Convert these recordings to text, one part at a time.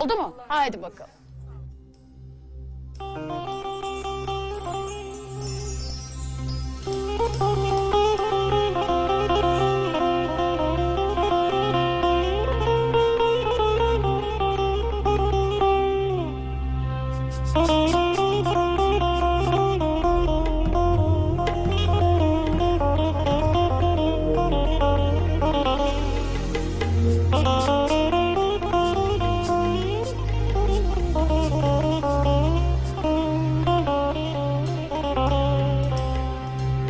Oldu mu? Haydi bakalım.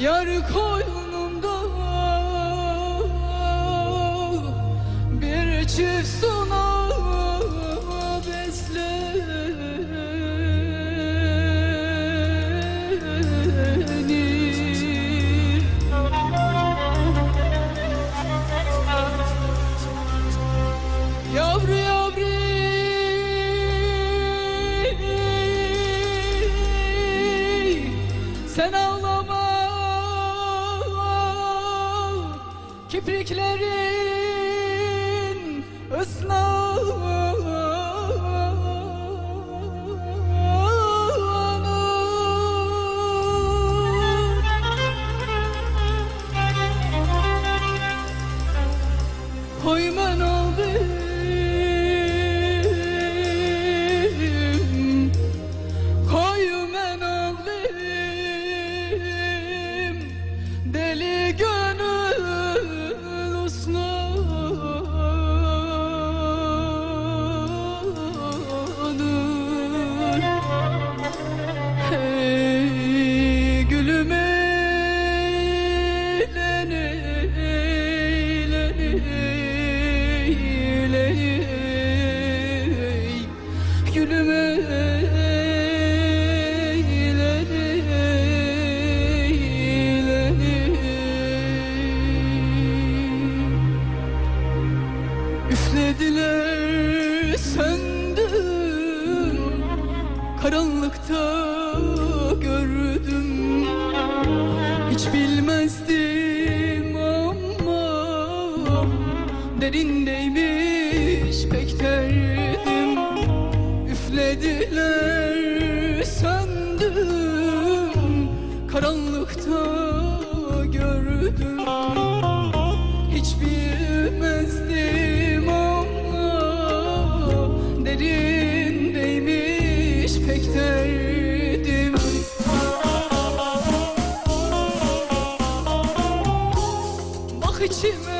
Yar koynunda Bir çift sona beslenir. Yavru yavru. Sen ağlama Kipriklerin ıslanır Hoy Üflediler söndüm. Karanlıkta gördüm. Hiç bilmezdim ama Derindeymiş pek derdim Üflediler söndüm Karanlıkta gördüm. Hiç bilmezdim ama derindeymiş pek derdim. Bak içime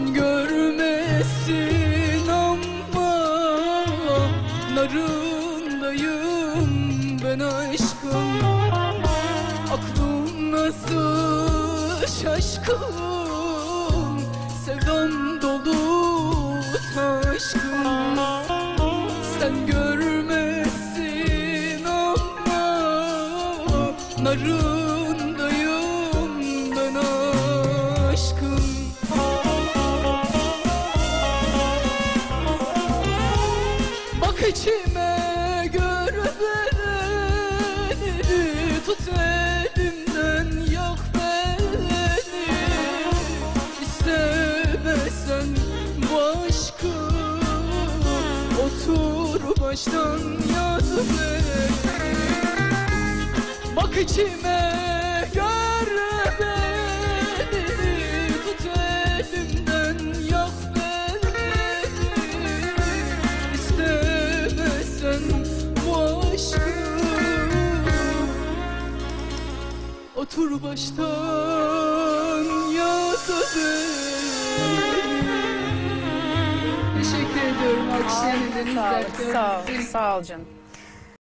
Sen görmesin aman Narındayım ben aşkım. Aklım nasıl şaşkın Sevdam dolu taşkın Sen görmesin aman Narındayım içime göre beni Tut elimden yak beni. İstemezsen bu aşkı Otur baştan yaz beni. Bak içime göre Otur baştan yaz Teşekkür ediyorum. Sağ ol, sağ ol, sağ ol canım.